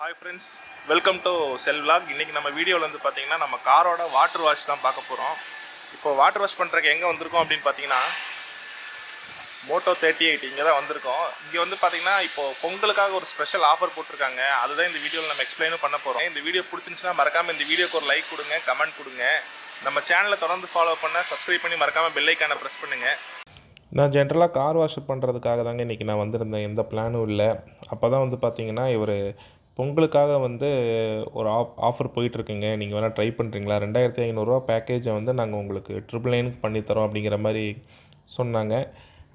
Hi friends welcome to cell vlog. இன்றைக்கி நம்ம வீடியோவில் வந்து பார்த்தீங்கன்னா நம்ம காரோட வாட்டர் வாஷ் தான் பார்க்க போகிறோம் இப்போ வாட்டர் வாஷ் பண்ணுறதுக்கு எங்கே வந்திருக்கோம் அப்படின்னு பார்த்தீங்கன்னா மோட்டோ தேர்ட்டி எயிட் இங்கே தான் வந்திருக்கோம். இங்கே வந்து பார்த்தீங்கன்னா இப்போ பொங்கலுக்காக ஒரு ஸ்பெஷல் ஆஃபர் போட்டிருக்காங்க. அதுதான் இந்த வீடியோவில் நம்ம எக்ஸ்பிளைனும் பண்ண போகிறோம் இந்த வீடியோ பிடிச்சிருந்துச்சுன்னா மறக்காமல் இந்த வீடியோக்கு ஒரு லைக் கொடுங்க கமெண்ட் கொடுங்க. நம்ம சேனலை தொடர்ந்து ஃபாலோ பண்ண சப்ஸ்கிரைப் பண்ணி மறக்காமல் பெல்லைக்கான ப்ரெஸ் பண்ணுங்கள் நான் ஜென்ரலாக கார் வாஷ் பண்ணுறதுக்காக தாங்க இன்றைக்கி நான் வந்திருந்தேன். எந்த பிளானும் இல்லை. அப்போ தான் வந்து பார்த்திங்கன்னா இவர் பொங்கலுக்காக வந்து ஒரு ஆஃப் ஆஃபர் போயிட்டுருக்குங்க. நீங்கள் வேணால் ட்ரை பண்ணுறீங்களா ரெண்டாயிரத்தி ஐநூறுரூவா பேக்கேஜை வந்து நாங்கள் உங்களுக்கு ட்ரிபிள் நைனுக்கு பண்ணித்தரோம் அப்படிங்கிற மாதிரி சொன்னாங்க.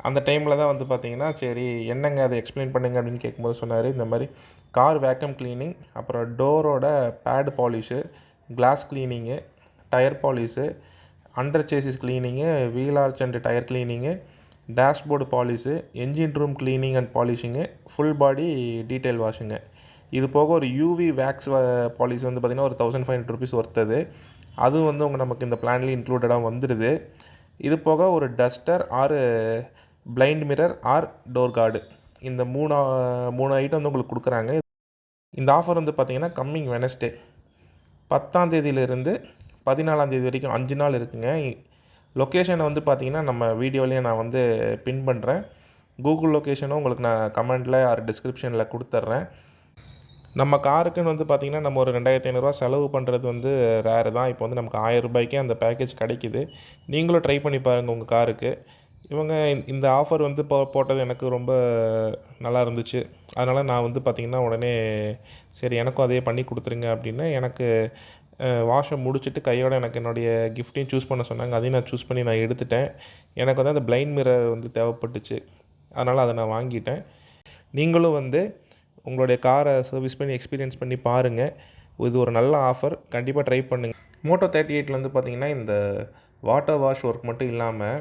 அந்த டைமில் தான் வந்து பார்த்தீங்கன்னா சரி என்னங்க அதை எக்ஸ்பிளைன் பண்ணுங்க அப்படின்னு கேட்கும்போது சொன்னார். இந்த மாதிரி கார் வேக்கம் க்ளீனிங் அப்புறம் டோரோட pad polish glass cleaning tyre polish under chassis cleaning wheel arch and tyre cleaning dashboard polish engine room cleaning and polishing full body detail வாஷுங்க இது போக ஒரு யூவி வேக்ஸ் பாலிசி வந்து பார்த்திங்கன்னா ஒரு தௌசண்ட் ஃபைவ் ஹண்ட்ரட் ருபீஸ் ஒர்த்தது. அதுவும் வந்து உங்கள் நமக்கு இந்த பிளான்லேயே இன்க்ளூடடாக வந்துடுது இது போக ஒரு duster or blind mirror or door guard இந்த மூணு மூணு ஐட்டம் வந்து உங்களுக்கு கொடுக்குறாங்க. இந்த ஆஃபர் வந்து பார்த்திங்கன்னா கம்மிங் வெனஸ்டே பத்தாம் தேதியிலிருந்து பதினாலாம் தேதி வரைக்கும் அஞ்சு நாள் இருக்குங்க. லொக்கேஷனை வந்து பார்த்திங்கன்னா நம்ம வீடியோலேயே நான் வந்து பின் பண்ணுறேன் கூகுள் லொக்கேஷனும் உங்களுக்கு நான் கமெண்ட்டில் ஆர் டிஸ்கிரிப்ஷனில் கொடுத்துட்றேன் நம்ம காருக்குன்னு வந்து பார்த்திங்கன்னா நம்ம ஒரு ரெண்டாயிரத்தி ஐநூறுரூவா செலவு பண்ணுறது வந்து ரேரு தான். இப்போ வந்து நமக்கு ஆயிரம் ரூபாய்க்கே அந்த பேக்கேஜ் கிடைக்குது. நீங்களும் ட்ரை பண்ணி பாருங்கள் உங்கள் காருக்கு. இவங்க இந்த- இந்த ஆஃபர் வந்து போ போட்டது எனக்கு ரொம்ப நல்லா இருந்துச்சு. அதனால் நான் வந்து பார்த்திங்கன்னா உடனே சரி எனக்கும் அதே பண்ணி கொடுத்துருங்க அப்படின்னு எனக்கு வாஷை முடிச்சுட்டு கையோட எனக்கு என்னுடைய கிஃப்ட்டையும் சூஸ் பண்ண சொன்னாங்க. அதையும் நான் சூஸ் பண்ணி நான் எடுத்துட்டேன். எனக்கு வந்து அந்த பிளைண்ட் மிரர் வந்து தேவைப்பட்டுச்சு. அதனால் அதை நான் வாங்கிட்டேன். நீங்களும் வந்து உங்களுடைய காரை சர்வீஸ் பண்ணி எக்ஸ்பீரியன்ஸ் பண்ணி பாருங்கள் இது ஒரு நல்ல ஆஃபர் கண்டிப்பாக ட்ரை பண்ணுங்கள் மோட்டோ தேர்ட்டி எயிட்டில் வந்து பார்த்திங்கன்னா இந்த வாட்டர் வாஷ் ஒர்க் மட்டும் இல்லாமல்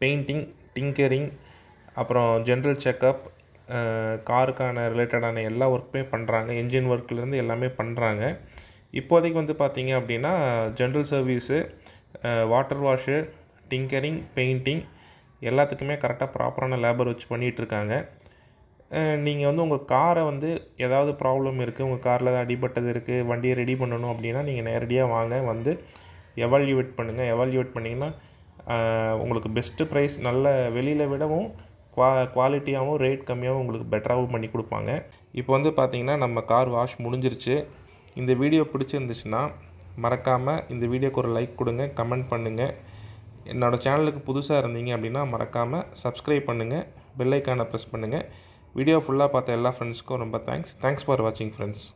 பெயிண்டிங் டிங்கரிங் அப்புறம் ஜென்ரல் செக்கப் காருக்கான ரிலேட்டடான எல்லா ஒர்க்குமே பண்ணுறாங்க என்ஜின் ஒர்க்லேருந்து எல்லாமே பண்ணுறாங்க இப்போதைக்கு வந்து பார்த்தீங்க அப்படின்னா general service water wash tinkering painting எல்லாத்துக்குமே கரெக்டாக ப்ராப்பரான லேபர் வச்சு பண்ணிகிட்ருக்காங்க நீங்கள் வந்து உங்கள் காரை வந்து ஏதாவது ப்ராப்ளம் இருக்குது உங்கள் காரில் ஏதாவது அடிபட்டது இருக்குது வண்டியை ரெடி பண்ணணும் அப்படின்னா நீங்கள் நேரடியாக வாங்க வந்து எவால்யூவேட் பண்ணுங்கள் எவால்யூவேட் பண்ணிங்கன்னா உங்களுக்கு பெஸ்ட்டு ப்ரைஸ் நல்ல வெளியில் விடவும் குவா குவாலிட்டியாகவும் ரேட் கம்மியாகவும் உங்களுக்கு பெட்டராகவும் பண்ணி கொடுப்பாங்க. இப்போ வந்து பார்த்திங்கன்னா நம்ம கார் வாஷ் முடிஞ்சிருச்சு. இந்த வீடியோ பிடிச்சிருந்துச்சுன்னா மறக்காமல் இந்த வீடியோக்கு ஒரு லைக் கொடுங்க கமெண்ட் பண்ணுங்கள் என்னோடய சேனலுக்கு புதுசாக இருந்தீங்க அப்படின்னா மறக்காமல் சப்ஸ்கிரைப் பண்ணுங்கள் பெல்லைக்கானை ப்ரெஸ் பண்ணுங்கள் வீடியோ ஃபுல்லாக பார்த்த எல்லா ஃப்ரெண்ட்ஸ்க்கும் ரொம்ப தேங்க்ஸ் தேங்க்ஸ் ஃபார் வாட்சிங் ஃப்ரெண்ட்ஸ்